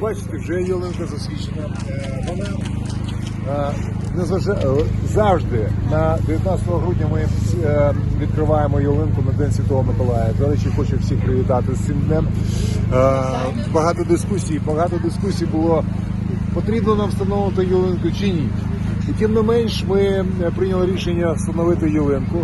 бачите, вже ялинка засвідчена. Е, Вона е, е, завжди на 19 грудня ми відкриваємо ялинку на День Святого Миколая. До речі, хочу всіх привітати з цим днем. Багато дискусій, багато дискусій було. Потрібно нам встановити ялинку чи ні? І тим не менш, ми прийняли рішення встановити ялинку,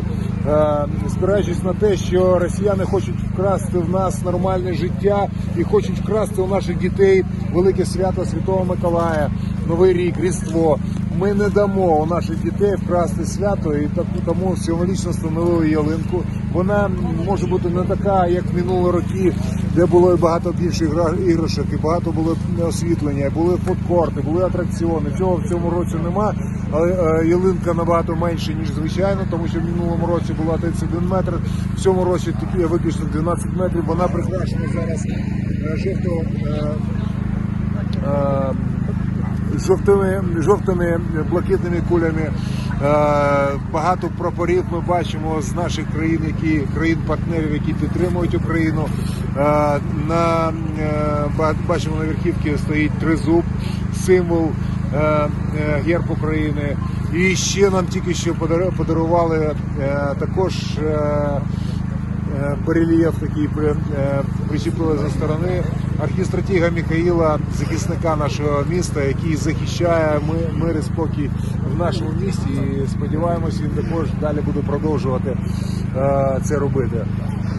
спираючись на те, що росіяни хочуть вкрасти в нас нормальне життя і хочуть вкрасти у наших дітей велике свято Святого Миколая, Новий рік, Різдво. Ми не дамо у наших дітей вкрасти свято, і так- тому символічно встановили ялинку. Вона може бути не така, як в минулі роки, де було багато більше іграшок, і багато було освітлення, були фудкорти, були атракціони. Цього в цьому році нема. Але е, ялинка набагато менше ніж звичайно, тому що в минулому році була 31 метр, в цьому році тільки виключно 12 метрів. Вона прикрашена зараз е, жовто. Жовтими, жовтими блакитними кулями. Е, Багато прапорів ми бачимо з наших країн, які країн-партнерів, які підтримують Україну. Е, На е, бачимо на верхівці стоїть тризуб, символ герб України. І ще нам тільки що подар- подарували також. Е, Е, барельєф такий при- е, причепили за сторони архістратіга Михаїла, захисника нашого міста, який захищає ми- мир і спокій в нашому місті. І сподіваємось, він також далі буде продовжувати е, це робити.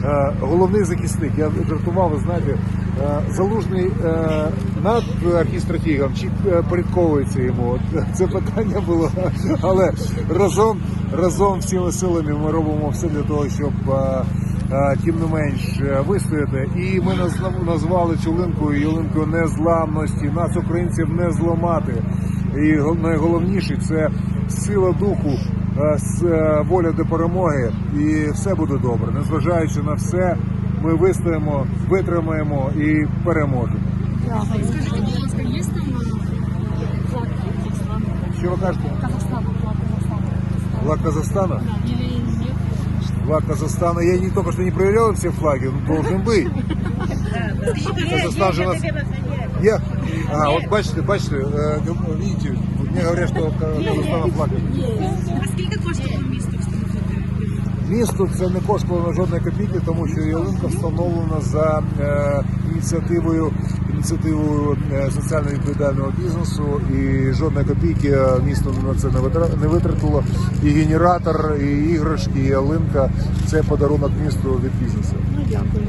Е, Головний захисник, я жартував, ви знаєте, е, залужний е, над архістратігом чи е, порядковується йому. Це питання було, але разом разом всіми силами ми робимо все для того, щоб е, е, тим не менш е, вистояти. І ми назв- назвали цю линкою ялинкою незламності. Нас, українців, не зламати. І найголовніше це сила духу, е, е, воля до перемоги, і все буде добре. Незважаючи на все, ми вистоїмо, витримаємо і переможемо. Скажите, будь ласка, есть там флаг? Що ви кажете? Казахстан, флаг Казахстана. Флаг Казахстана? Флаг Казахстана. Я не только что не проверял все флаги, но должен быть. Казахстан же нас... Я... А, вот бачите, бачите, э, видите, мне говорят, что Казахстана флаг. А скільки коштує місто Місто це не коштувало жодної копійки, тому що ялинка встановлена за е, ініціативою ініціативою е, соціально відповідального бізнесу, і жодної копійки е, місто на це не витратило. І генератор, і іграшки, і ялинка це подарунок місту від бізнесу. Ну, дякую.